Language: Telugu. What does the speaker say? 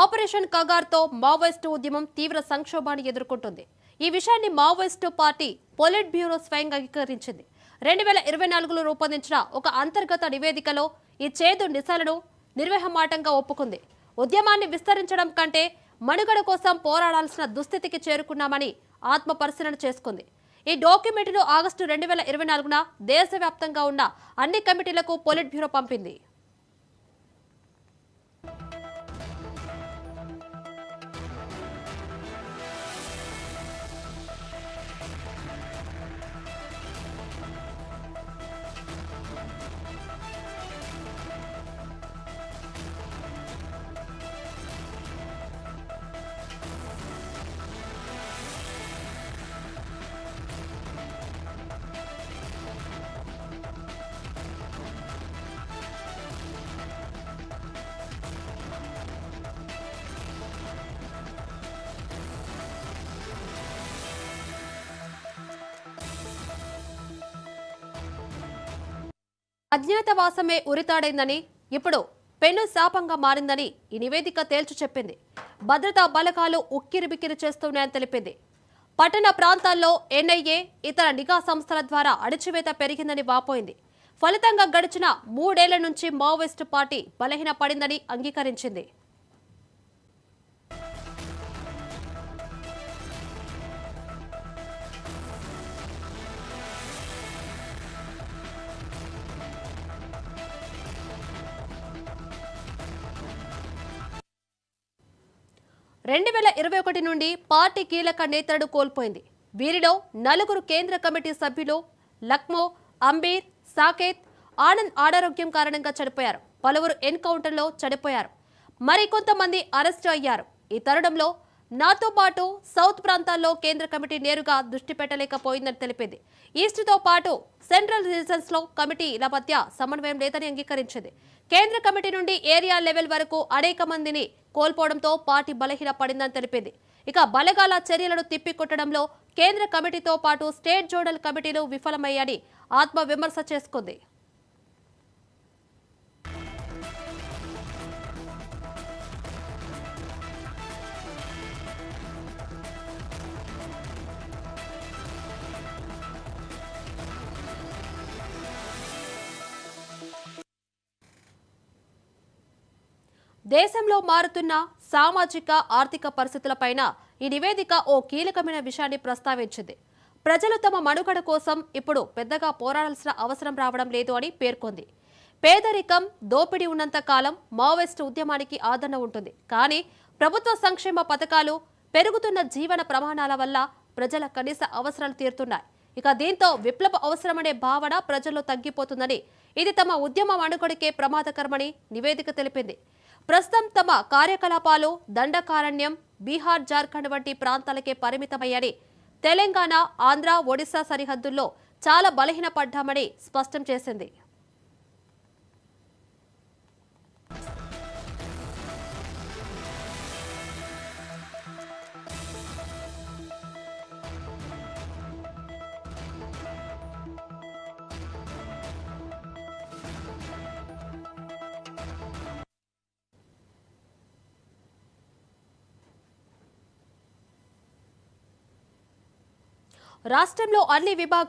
ఆపరేషన్ కగార్తో మావోయిస్టు ఉద్యమం తీవ్ర సంక్షోభాన్ని ఎదుర్కొంటుంది. ఈ విషయాన్ని మావోయిస్టు పార్టీ పొలిట్ బ్యూరో స్వయంగా అంగీకరించింది. రెండు వేల ఇరవై నాలుగులో రూపొందించిన ఒక అంతర్గత నివేదికలో ఈ చేదు నిశాలను నిర్వహమాటంగా ఒప్పుకుంది. ఉద్యమాన్ని విస్తరించడం కంటే మనుగడ కోసం పోరాడాల్సిన దుస్థితికి చేరుకున్నామని ఆత్మ పరిశీలన చేసుకుంది. ఈ డాక్యుమెంట్ను ఆగస్టు రెండు వేల ఇరవై నాలుగున దేశవ్యాప్తంగా ఉన్న అన్ని కమిటీలకు పొలిట్ బ్యూరో పంపింది. అజ్ఞాతవాసమే ఉరితాడైందని ఇప్పుడు పెను శాపంగా మారిందని ఈ నివేదిక తేల్చి చెప్పింది. భద్రతా బలకాలు ఉక్కిరిబిక్కిరి చేస్తున్నాయని తెలిపింది. పట్టణ ప్రాంతాల్లో ఎన్ఐఏ ఇతర నిఘా సంస్థల ద్వారా అణచివేత పెరిగిందని వాపోయింది. ఫలితంగా గడిచిన మూడేళ్ళ నుంచి మావోయిస్టు పార్టీ బలహీన పడిందని అంగీకరించింది. రెండు వేల ఇరవై ఒకటి నుండి పార్టీ కీలక నేతలను కోల్పోయింది. వీరిలో నలుగురు కేంద్ర కమిటీ సభ్యులు లక్మో అంబీర్ సాకేత్ ఆనంద్ అనారోగ్యం కారణంగా చనిపోయారు. పలువురు ఎన్కౌంటర్లో చనిపోయారు. మరికొంతమంది అరెస్టు అయ్యారు. ఈ తరుణంలో నాతో పాటు సౌత్ ప్రాంతాల్లో కేంద్ర కమిటీ నేరుగా దృష్టి పెట్టలేకపోయిందని తెలిపింది. ఈస్ట్తో పాటు సెంట్రల్ రీజన్స్లో కమిటీల మధ్య సమన్వయం లేదని అంగీకరించింది. కేంద్ర కమిటీ నుండి ఏరియా లెవెల్ వరకు అనేక మందిని కోల్పోవడంతో పార్టీ బలహీన పడిందని తెలిపింది. ఇక బలగాల చర్యలను తిప్పికొట్టడంలో కేంద్ర కమిటీతో పాటు స్టేట్ జోనల్ కమిటీలు విఫలమయ్యాయని ఆత్మ విమర్శ చేసుకుంది. దేశంలో మారుతున్న సామాజిక ఆర్థిక పరిస్థితులపైన ఈ నివేదిక ఓ కీలకమైన విషయాన్ని ప్రస్తావించింది. ప్రజలు తమ మనుగడ కోసం ఇప్పుడు పెద్దగా పోరాడాల్సిన అవసరం రావడం లేదు అని పేర్కొంది. పేదరికం దోపిడీ ఉన్నంత కాలం మావోయిస్టు ఉద్యమానికి ఆదరణ ఉంటుంది. కానీ ప్రభుత్వ సంక్షేమ పథకాలు పెరుగుతున్న జీవన ప్రమాణాల వల్ల ప్రజల కనీస అవసరాలు తీరుతున్నాయి. ఇక దీంతో విప్లవ అవసరమనే భావన ప్రజల్లో తగ్గిపోతుందని ఇది తమ ఉద్యమ మనుగడకే ప్రమాదకరమని నివేదిక తెలిపింది. ప్రస్తుతం తమ కార్యకలాపాలు దండకారణ్యం బీహార్ జార్ఖండ్ వంటి ప్రాంతాలకే పరిమితమయ్యాని తెలంగాణ ఆంధ్ర ఒడిశా సరిహద్దుల్లో చాలా బలహీనపడ్డామని స్పష్టం చేసింది. రాష్ట్రంలో అన్ని విభాగాల